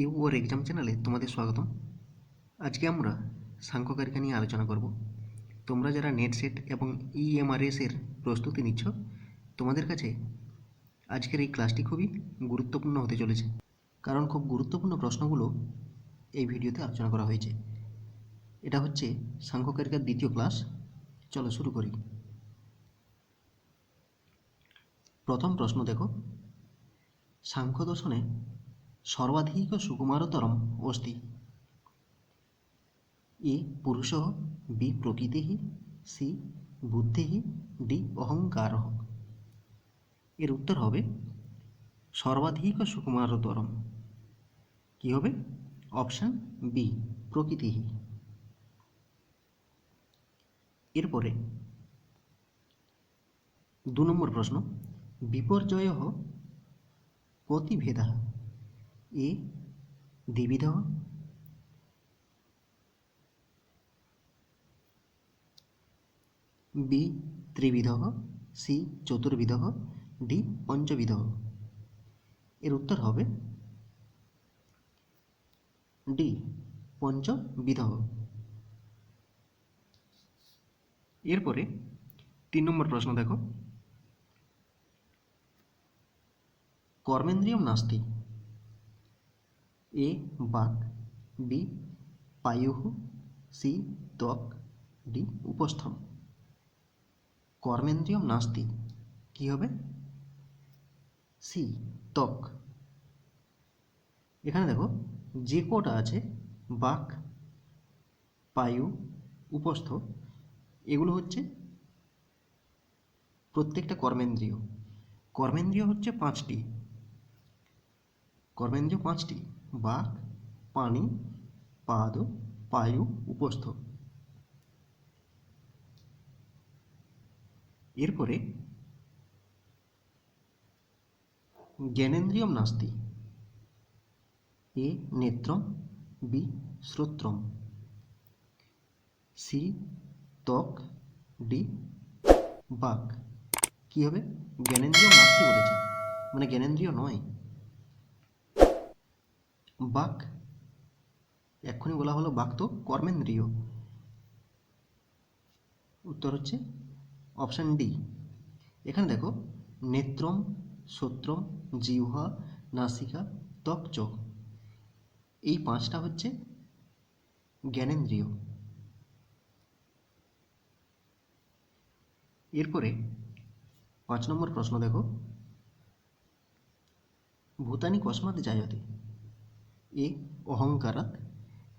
You exam চ্যানেলে তোমাদের স্বাগতম। আজকে আমরা সাংখ্যকারিকা নিয়ে আলোচনা করব। তোমরা যারা নেট সেট এবং E ইএমআরএস এর প্রস্তুতি নিচ্ছ, তোমাদের কাছে আজকের এই ক্লাসটি খুবই গুরুত্বপূর্ণ হতে চলেছে। কারণ খুব গুরুত্বপূর্ণ প্রশ্নগুলো এই ভিডিওতে আলোচনা করা হয়েছে। এটা হচ্ছে সাংখ্যকারিকার দ্বিতীয় ক্লাস। চলো শুরু করি। প্রথম প্রশ্ন দেখো। সাংখ্য দর্শনে সর্বাধিক সুকুমারতরম অস্তি। এ পুরুষ বি প্রকৃতি সি বুদ্ধি ডি অহংকার এর উত্তর হবে সর্বাধিক সুকুমারতরম। কি হবে? অপশান বি, প্রকৃতি এরপরে দু নম্বর প্রশ্ন, বিপর্যয় কতিভেদা। এ দ্বিবিধ। বি ত্রিবিধ, সি চতুর্বিধ, ডি পঞ্চবিধ। এর উত্তর হবে ডি পঞ্চবিধ। এরপরে তিন নম্বর প্রশ্ন দেখো। কর্মেন্দ্রিয়ম নাস্তি এ বাক, বি পায়ুঃ সি ত্বক, ডি উপস্থম। কর্মেন্দ্রিয়ম নাস্তি, কি হবে? সি ত্বক। এখানে দেখো, যে কটা আছে, বাক, পায়ু, উপস্থ, এগুলো হচ্ছে প্রত্যেকটা কর্মেন্দ্রিয়। কর্মেন্দ্রিয় হচ্ছে পাঁচটি। কর্মেন্দ্রিয় পাঁচটি। বাক পানি, পাদ, পায়ু উপস্থ। এরপরে জ্ঞানেন্দ্রিয়ম নাস্তি। এ নেত্রম, বি শ্রোত্রম। সি ত্বক, ডি বাক কি হবে? জ্ঞানেন্দ্রিয় নাস্তি বলেছে। মানে জ্ঞানেন্দ্রিয় নয়। বাক, এক্ষুনি বলা হলো বাক তো কর্মেন্দ্রিয়। উত্তর হচ্ছে অপশান ডি এখানে দেখো, নেত্রম শ্রোত্রম জিহ্বা, নাসিকা, ত্বক, চোখ। এই পাঁচটা হচ্ছে জ্ঞানেন্দ্রিয়। এরপরে পাঁচ নম্বর প্রশ্ন দেখো। ভূতানি কস্মাৎ জায়তে। এ অহংকারাৎ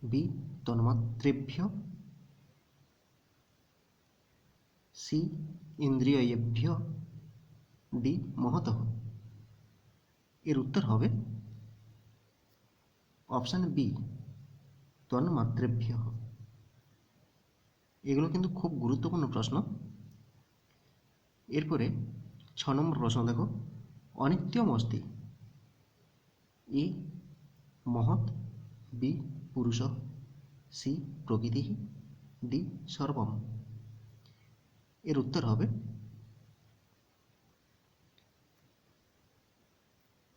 বি তন্মাত্রেভ্য, সি ইন্দ্রিয়েভ্য ডি মহত। এর উত্তর হবে অপশান বি, তন্মাত্রেভ্য। এগুলো কিন্তু খুব গুরুত্বপূর্ণ প্রশ্ন। এরপরে ছ নম্বর প্রশ্ন দেখো। অনিত্যম অস্তি এ মহৎ, বি, পুরুষ, সি, প্রকৃতি, ডি, সর্বম। এর উত্তর হবে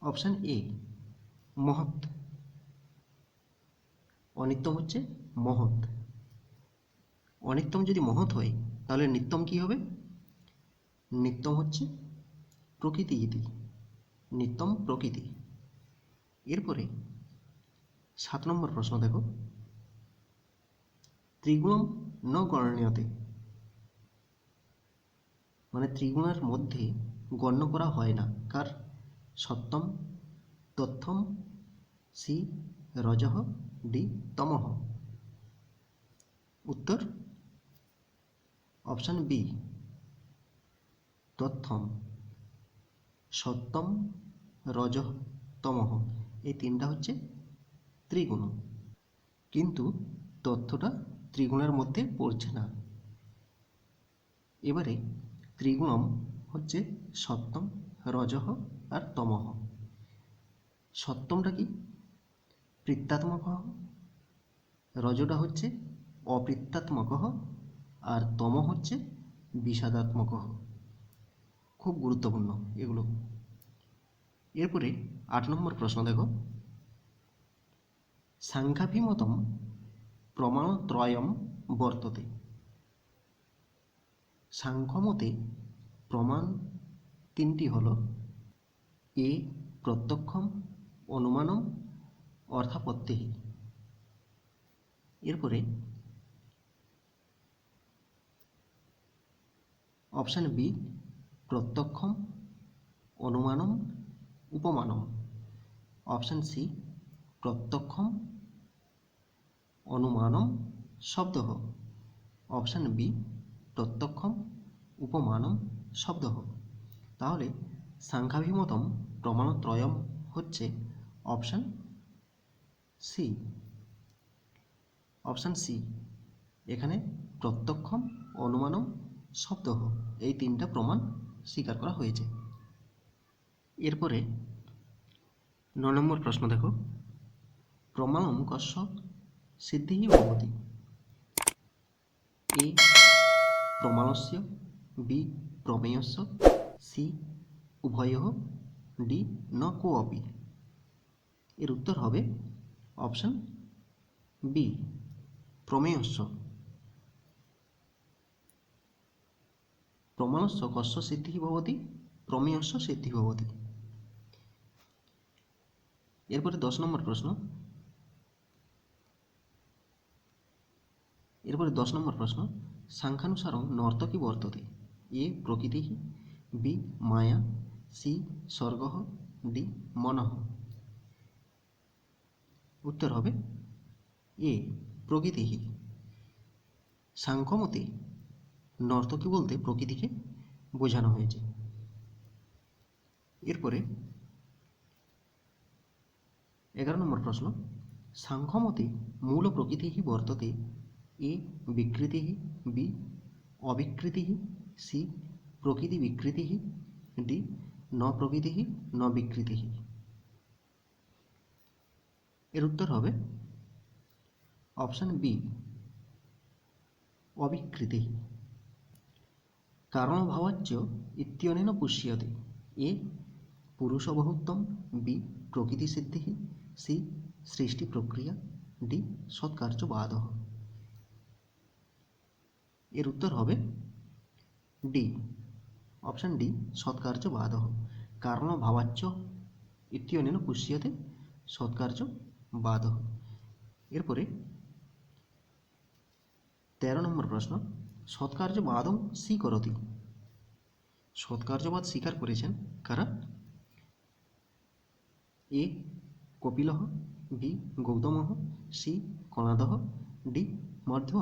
অপশান এ, মহৎ। অনিত্যম হচ্ছে মহৎ। অনিত্যম যদি মহৎ হয়, তাহলে নিত্যম কি হবে? নিত্যম হচ্ছে প্রকৃতি ইতি নিত্যম প্রকৃতি। এরপরে সাত নম্বর প্রশ্ন দেখো। ত্রিগুণম ন গণনীয়তে। মানে ত্রিগুণের মধ্যে গণ্য করা হয় না। কার? সত্যম তথ্যম সি রজহ ডি তমহ উত্তর? অপশান বি তথ্যম সত্যম রজহ তমহ এই তিনটা হচ্ছে ত্রিগুণ। কিন্তু তথ্যটা ত্রিগুণের মধ্যে পড়ছে না। এবারে ত্রিগুণম হচ্ছে সত্যম রজহ আর তমহ। সত্যমটা কি? বৃত্তাত্মক রজটা হচ্ছে অবৃত্তাত্মক আর তম হচ্ছে বিষাদাত্মক। খুব গুরুত্বপূর্ণ এগুলো। এরপরে আট নম্বর প্রশ্ন দেখো। সাংঘাভিমতম প্রমাণত্রয়ম বর্ততে। সাংখ্যমতে প্রমাণ তিনটি হল, এ প্রত্যক্ষম অনুমানম অর্থাপত্তিহি এরপরে অপশান বি, প্রত্যক্ষম অনুমানম উপমানম। অপশান সি, প্রত্যক্ষম অনুমানম শব্দ অপশান বি, প্রত্যক্ষম, উপমানম শব্দ তাহলে সাংখ্যাভিমতম প্রমাণত্রয়ম হচ্ছে অপশান সি। অপশান সি, এখানে প্রত্যক্ষম, অনুমানম শব্দ এই তিনটা প্রমাণ স্বীকার করা হয়েছে। এরপরে ন নম্বর প্রশ্ন দেখো। প্রমাণম কস্য সিদ্ধি ভবতি। এ প্রমাণস্য, বি প্রমেয়স্য, সি উভয়, ডি ন কোঅপি। এর উত্তর হবে অপশন বি, প্রমেয়স্য। প্রমাণস্য কস্য সিদ্ধি ভবতি, প্রমেয়স্য সিদ্ধি ভবতি। এরপরে দশ নম্বর প্রশ্ন। এরপরে দশ নম্বর প্রশ্ন সাংখ্যানুসারং নর্তকী বর্ততে, এ প্রকৃতি বি মায়া, সি স্বর্গ, ডি মনঃ। উত্তর হবে এ প্রকৃতি সাংখ্যমতে নর্তকী বলতে প্রকৃতিকে বোঝানো হয়েছে। এরপরে এগারো নম্বর প্রশ্ন, সাংখ্যমতে মূল প্রকৃতি বর্ততে এ বিকৃতি বি অবিকৃতি সি প্রকৃতি বিকৃতি ডি ন প্রকৃতি ন বিকৃতি এর উত্তর হবে অপশান বি, অবিকৃতি। কারণভাবাচ্য ইত্যনেন পুষ্যতে। এ, পুরুষবহুত্তম। বি, প্রকৃতিসিদ্ধি। সি সৃষ্টি প্রক্রিয়া ডি সৎকার্য সৎকার্যবাদ। এর উত্তর হবে ডি অপশান ডি সৎকার্যবাদ কারণভাবাচ্য ইত্যনেন পুষ্যতে সৎকার্যবাদ এরপরে তেরো নম্বর প্রশ্ন সৎকার্যবাদম স্বীকরতি। সৎকার্যবাদ স্বীকার করেছেন কারা? A, কপিলহ, B Gautama C Kanada D মধ্য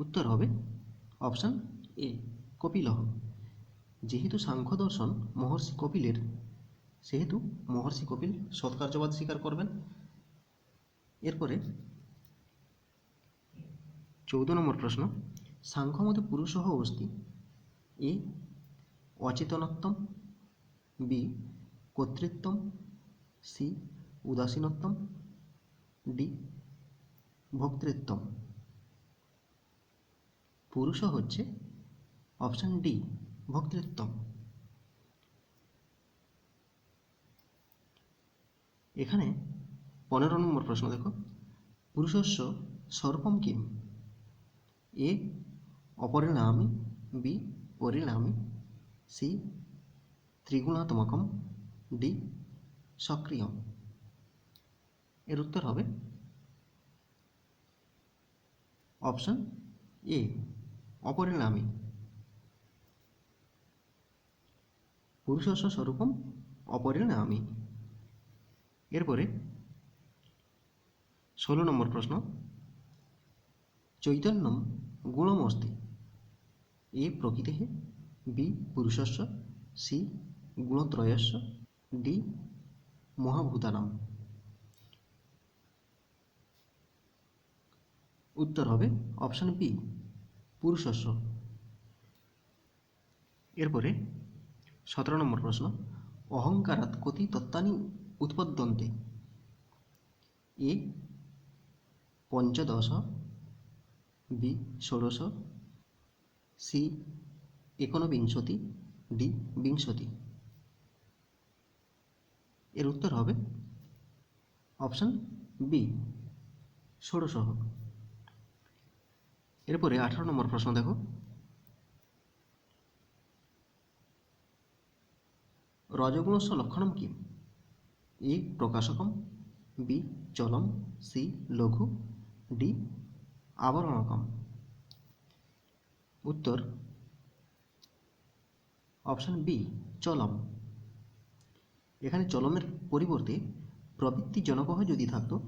উত্তর হবে অপশান এ কপিল যেহেতু সাংখ্য দর্শন মহর্ষি কপিলের, সেহেতু মহর্ষি কপিল সৎকার্যবাদ স্বীকার করবেন। এরপরে চৌদ্দ নম্বর প্রশ্ন, সাংখ্যমতে পুরুষ অস্তি এ, অচেতনত্বম, বি, কর্তৃত্বম, সি, উদাসীনত্বম, ডি, ভোক্তৃত্বম। পুরুষ হচ্ছে অপশান ডি ভোক্তৃত্বম এখানে পনেরো নম্বর প্রশ্ন দেখো। পুরুষস্য স্বরূপম কিম? এ অপরিণামী বি পরিণামী সি, ত্রিগুণাত্মকম, ডি সক্রিয় এর উত্তর হবে অপশন এ অপরিণামী পুরুষস্ব স্বরূপম অপরিণামী এরপরে ষোলো নম্বর প্রশ্ন। চৈতন্যম গুণমস্তি। এ প্রকৃতি বি পুরুষস্য সি গুণত্রয়স্য ডি মহাভূতানাম। উত্তর হবে অপশান বি। পুরুষস্য এরপরে সতেরো নম্বর প্রশ্ন, অহংকারাৎ কতি তত্ত্বানি উৎপদ্যন্তে। এ, পঞ্চদশ, বি, ষোড়শ, সি, একনবিংশতি, ডি, বিংশতি। এর উত্তর হবে অপশান বি ষোড়শহ এরপরে আঠারো নম্বর প্রশ্ন দেখো। রজগুণস্য লক্ষণম কি? এ, প্রকাশকম, বি, চলম, সি, লঘু, ডি, আবরণকম। উত্তর, অপশান বি, চলম। এখানে চলমের পরিবর্তে প্রবৃত্তিজনকহ যদি থাকতো,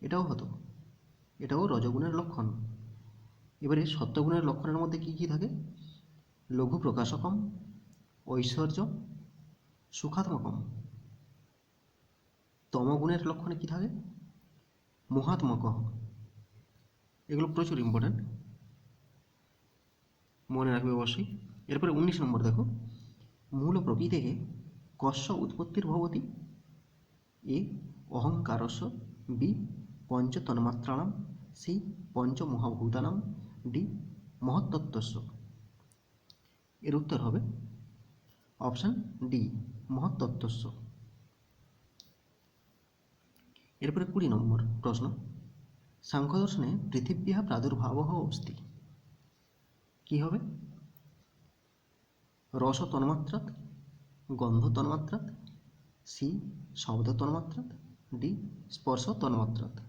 এটাও হতো। এটাও রজগুণের লক্ষণ। এবারে সত্যগুণের লক্ষণের মধ্যে কি কি থাকে? লঘু প্রকাশকম, ঐশ্বর্য, সুখাত্মকম। তমগুণের লক্ষণে কি থাকে? মহাত্মক। এগুলো প্রচুর ইম্পর্ট্যান্ট মনে রাখবে অবশ্যই। এরপরে উনিশ নম্বর দেখো। মূল প্রকৃতে কস্য উৎপত্তির ভবতি। এ অহংকারস্য বি পঞ্চতন্মাত্রাণাম সি পঞ্চমহাভূতানাম। ডি মহত্তত্ত্বস্য এর উত্তর হবে অপশান ডি মহত্তত্ত্বস্য এরপরে কুড়ি নম্বর প্রশ্ন। সাংখ্যদর্শনে পৃথিব্যাः প্রাদুর্ভাবः অস্তি। কি হবে? রস তন্মাত্রাত গন্ধ তন্মাত্রাত সি শব্দ তন্মাত্রাত ডি স্পর্শ তন্মাত্রাত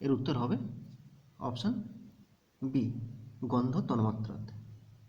এর উত্তর হবে অপশান বি গন্ধ তন্মাত্রাত